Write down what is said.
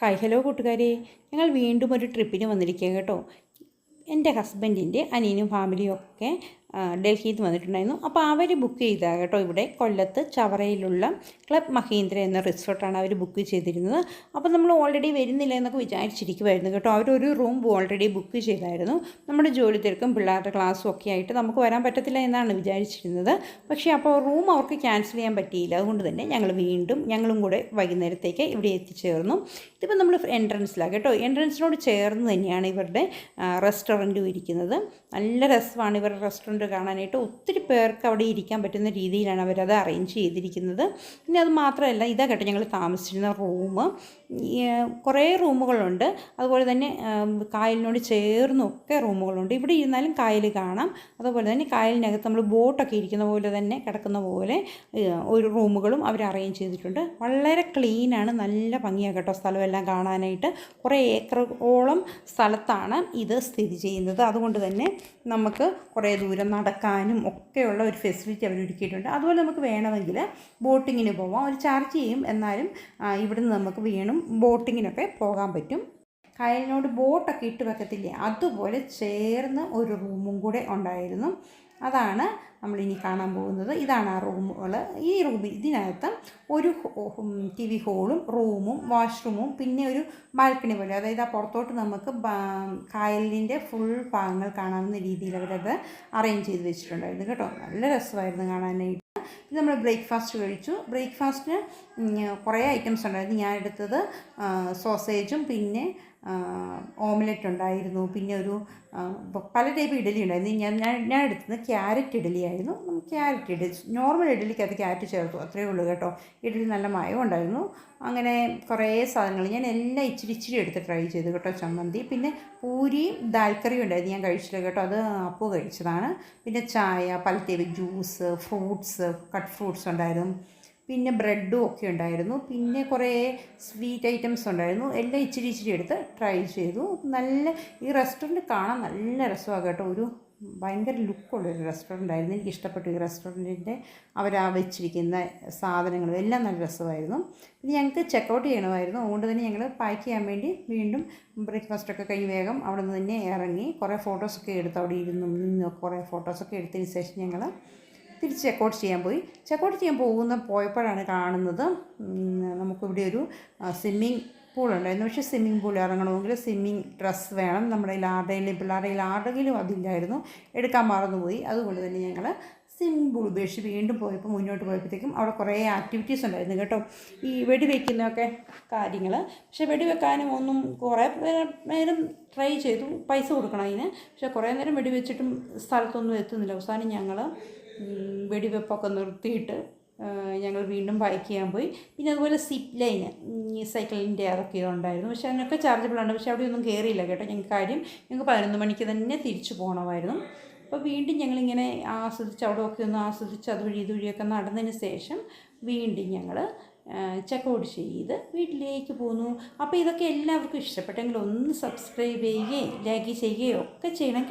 Hi hello കൂട്ടുകാരെ. ഞങ്ങൾ വീണ്ടും ഒരു ട്രിപ്പിന് വന്നിരിക്കുക കേട്ടോ. എന്റെ ഹസ്ബൻഡിന്റെ അനിയനും ഫാമിലിയും ഒക്കെ ഡൽഹിയിൽ നിന്ന് വന്നിട്ടുണ്ടായിരുന്നു. അപ്പോൾ അവർ ബുക്ക് ചെയ്താൽ കേട്ടോ ഇവിടെ കൊല്ലത്ത് ചവറയിലുള്ള ക്ലബ് മഹീന്ദ്ര എന്ന റിസോർട്ടാണ് അവർ ബുക്ക് ചെയ്തിരുന്നത്. അപ്പോൾ നമ്മൾ ഓൾറെഡി വരുന്നില്ല എന്നൊക്കെ വിചാരിച്ചിരിക്കുമായിരുന്നു കേട്ടോ. അവരൊരു റൂം ഓൾറെഡി ബുക്ക് ചെയ്തായിരുന്നു. നമ്മുടെ ജോലി തിരക്കും പിള്ളേരുടെ ക്ലാസ്സും ഒക്കെ ആയിട്ട് നമുക്ക് വരാൻ പറ്റത്തില്ല എന്നാണ് വിചാരിച്ചിരുന്നത്. പക്ഷേ അപ്പോൾ റൂം അവർക്ക് ക്യാൻസൽ ചെയ്യാൻ പറ്റിയില്ല. അതുകൊണ്ട് തന്നെ ഞങ്ങൾ വീണ്ടും ഞങ്ങളും കൂടെ വൈകുന്നേരത്തേക്ക് ഇവിടെ എത്തിച്ചേർന്നു. ഇതിപ്പോൾ നമ്മൾ എൻട്രൻസിലാണ് കേട്ടോ. എൻട്രൻസിനോട് ചേർന്ന് തന്നെയാണ് ഇവരുടെ റെസ്റ്റോറന്റും ഇരിക്കുന്നത്. നല്ല രസമാണ് ഇവരുടെ റെസ്റ്റോറന്റ് കാണാനായിട്ട് ഒത്തിരി പേർക്ക് അവിടെ ഇരിക്കാൻ പറ്റുന്ന രീതിയിലാണ് അവരത് അറേഞ്ച് ചെയ്തിരിക്കുന്നത്. പിന്നെ അത് മാത്രമല്ല ഇതാ കേട്ടോ ഞങ്ങൾ താമസിച്ചിരുന്ന റൂം കുറേ റൂമുകളുണ്ട്. അതുപോലെ തന്നെ കായലിനോട് ചേർന്നൊക്കെ റൂമുകളുണ്ട്. ഇവിടെ ഇരുന്നാലും കായൽ കാണാം. അതുപോലെ തന്നെ കായലിനകത്ത് നമ്മൾ ബോട്ടൊക്കെ ഇരിക്കുന്ന പോലെ തന്നെ കിടക്കുന്ന പോലെ ഒരു റൂമുകളും അവർ അറേഞ്ച് ചെയ്തിട്ടുണ്ട്. വളരെ ക്ലീനാണ് നല്ല ഭംഗിയാണ് കേട്ടോ സ്ഥലമെല്ലാം കാണാനായിട്ട്. കുറേ ഏക്കറോളം സ്ഥലത്താണ് ഇത് സ്ഥിതി ചെയ്യുന്നത്. അതുകൊണ്ട് തന്നെ നമുക്ക് കുറേ ദൂരം നടക്കാനും ഒക്കെയുള്ള ഒരു ഫെസിലിറ്റി അവർ ഒരുക്കിയിട്ടുണ്ട്. അതുപോലെ നമുക്ക് വേണമെങ്കിൽ ബോട്ടിങ്ങിന് പോവാം. ഒരു ചാർജ് ചെയ്യും. എന്നാലും ഇവിടുന്ന് നമുക്ക് വീണും ബോട്ടിങ്ങിനൊക്കെ പോകാൻ പറ്റും. കയലിനോട് ബോട്ടൊക്കെ ഇട്ട് വെക്കത്തില്ലേ? അതുപോലെ ചേർന്ന് ഒരു റൂമും കൂടെ ഉണ്ടായിരുന്നു. അതാണ് നമ്മളിനി കാണാൻ പോകുന്നത്. ഇതാണ് ആ റൂമുകൾ ഈ റൂമിൽ ഇതിനകത്ത് ഒരു ടി വി ഹോളും റൂമും വാഷ്റൂമും പിന്നെ ഒരു ബാൽക്കണി പോലെ. അതായത് ആ പുറത്തോട്ട് നമുക്ക് കായലിന്റെ ഫുൾ ഭാഗങ്ങൾ കാണാവുന്ന രീതിയിൽ അവരത് അറേഞ്ച് ചെയ്ത് വെച്ചിട്ടുണ്ടായിരുന്നു കേട്ടോ. നല്ല രസമായിരുന്നു കാണാനായിട്ട്. ഇത് നമ്മൾ ബ്രേക്ക്ഫാസ്റ്റ് കഴിച്ചു. ബ്രേക്ക്ഫാസ്റ്റിന് കുറേ ഐറ്റംസ് ഉണ്ടായിരുന്നു. ഞാൻ എടുത്തത് സോസേജും പിന്നെ ഓംലെറ്റ് ഉണ്ടായിരുന്നു. പിന്നെ ഒരു പല ടൈപ്പ് ഇഡലി ഉണ്ടായിരുന്നു. ഞാൻ ഞാൻ ഞാൻ എടുത്തത് ക്യാരറ്റ് ഇഡലി ആയിരുന്നു. ക്യാരറ്റ് ഇഡലി. നോർമൽ ഇഡലിക്കകത്ത് ക്യാരറ്റ് ചേർത്തു അത്രയേ ഉള്ളൂ കേട്ടോ. ഇഡലി നല്ല മയം ഉണ്ടായിരുന്നു. അങ്ങനെ കുറേ സാധനങ്ങൾ ഞാൻ എല്ലാം ഇച്ചിരി ഇച്ചിരി എടുത്ത് ട്രൈ ചെയ്തു കേട്ടോ ചമ്മന്തി. പിന്നെ പൂരിയും ദാൽക്കറിയും ഉണ്ടായിരുന്നു ഞാൻ കഴിച്ചില്ല കേട്ടോ. അത് അപ്പോൾ കഴിച്ചതാണ്. പിന്നെ ചായ പല type juice fruits cut fruits ഉണ്ടായിരുന്നു. പിന്നെ ബ്രെഡും ഒക്കെ ഉണ്ടായിരുന്നു. പിന്നെ കുറേ സ്വീറ്റ് ഐറ്റംസ് ഉണ്ടായിരുന്നു. എല്ലാം ഇച്ചിരി ഇച്ചിരി എടുത്ത് ട്രൈ ചെയ്തു. നല്ല ഈ റെസ്റ്റോറന്റ് കാണാൻ നല്ല രസമാണ് കേട്ടോ. ഒരു ഭയങ്കര ലുക്കുള്ളൊരു റെസ്റ്റോറന്റ് ആയിരുന്നു. എനിക്ക് ഇഷ്ടപ്പെട്ടു ഈ റെസ്റ്റോറന്റിന്റെ അവർ ആ വെച്ചിരിക്കുന്ന സാധനങ്ങളും. എല്ലാം നല്ല രസമായിരുന്നു. പിന്നെ ഞങ്ങൾക്ക് ചെക്കൗട്ട് ചെയ്യണമായിരുന്നു. അതുകൊണ്ട് തന്നെ ഞങ്ങൾ പാക്ക് ചെയ്യാൻ വേണ്ടി വീണ്ടും ബ്രേക്ക്ഫാസ്റ്റൊക്കെ കഴിഞ്ഞ് വേഗം അവിടെ നിന്ന് തന്നെ ഇറങ്ങി. കുറേ ഫോട്ടോസൊക്കെ എടുത്ത് അവിടെ ഇരുന്നും. നിന്നൊക്കെ കുറേ ഫോട്ടോസൊക്കെ എടുത്തതിന് ശേഷം ഞങ്ങൾ തിരിച്ച് ചെക്കൗട്ട് ചെയ്യാൻ പോയി. ചെക്കൗട്ട് ചെയ്യാൻ പോകുന്ന പോയപ്പോഴാണ് കാണുന്നത് നമുക്കിവിടെ ഒരു സ്വിമ്മിങ് പൂൾ ഉണ്ടായിരുന്നു. പക്ഷേ സ്വിമ്മിങ് പൂൾ ഇറങ്ങണമെങ്കിൽ സ്വിമ്മിങ് ഡ്രസ്സ് വേണം. നമ്മുടെ ആരുടെയും പിള്ളേരുടെ ആരുടെങ്കിലും അതില്ലായിരുന്നു. എടുക്കാൻ മറന്നുപോയി. അതുകൊണ്ട് തന്നെ ഞങ്ങൾ സ്വിമ്മിങ് പൂൾ ഉപേക്ഷിച്ച് വീണ്ടും പോയപ്പോൾ മുന്നോട്ട് പോയപ്പോഴത്തേക്കും അവിടെ കുറേ ആക്ടിവിറ്റീസ് ഉണ്ടായിരുന്നു കേട്ടോ. ഈ വെടിവെക്കുന്നൊക്കെ കാര്യങ്ങൾ പക്ഷേ വെടിവെക്കാനും ഒന്നും കുറേ നേരം ട്രൈ ചെയ്തു. പൈസ കൊടുക്കണം അതിന്. പക്ഷേ കുറേ നേരം വെടിവെച്ചിട്ടും സ്ഥലത്തൊന്നും എത്തുന്നില്ല. അവസാനം ഞങ്ങൾ വെടിവെപ്പൊക്കെ നിർത്തിയിട്ട് ഞങ്ങൾ വീണ്ടും ബൈക്ക് ചെയ്യാൻ പോയി. പിന്നെ അതുപോലെ സിപ്പ് ലൈന് സൈക്കിളിന്റെ അതൊക്കെ ഉണ്ടായിരുന്നു പക്ഷേ അതിനൊക്കെ ചാർജബിളാണ് പക്ഷേ അവിടെ ഒന്നും കയറിയില്ല കേട്ടോ. ഞങ്ങൾക്ക് കാര്യം ഞങ്ങൾക്ക് പതിനൊന്ന് മണിക്ക് തന്നെ തിരിച്ചു പോകണമായിരുന്നു അപ്പോൾ വീണ്ടും ഞങ്ങളിങ്ങനെ ആസ്വദിച്ച് അവിടെ ഒക്കെ ഒന്ന് ആസ്വദിച്ച് അതുവഴി ഇതുവഴിയൊക്കെ നടന്നതിന് ശേഷം വീണ്ടും ഞങ്ങൾ ചെക്കൗട്ട് ചെയ്ത് വീട്ടിലേക്ക് പോന്നു. അപ്പോൾ ഇതൊക്കെ എല്ലാവർക്കും ഇഷ്ടപ്പെട്ടെങ്കിൽ ഒന്ന് സബ്സ്ക്രൈബ് ചെയ്യുകയും ലൈക്ക് ചെയ്യുകയും ഒക്കെ ചെയ്യണം.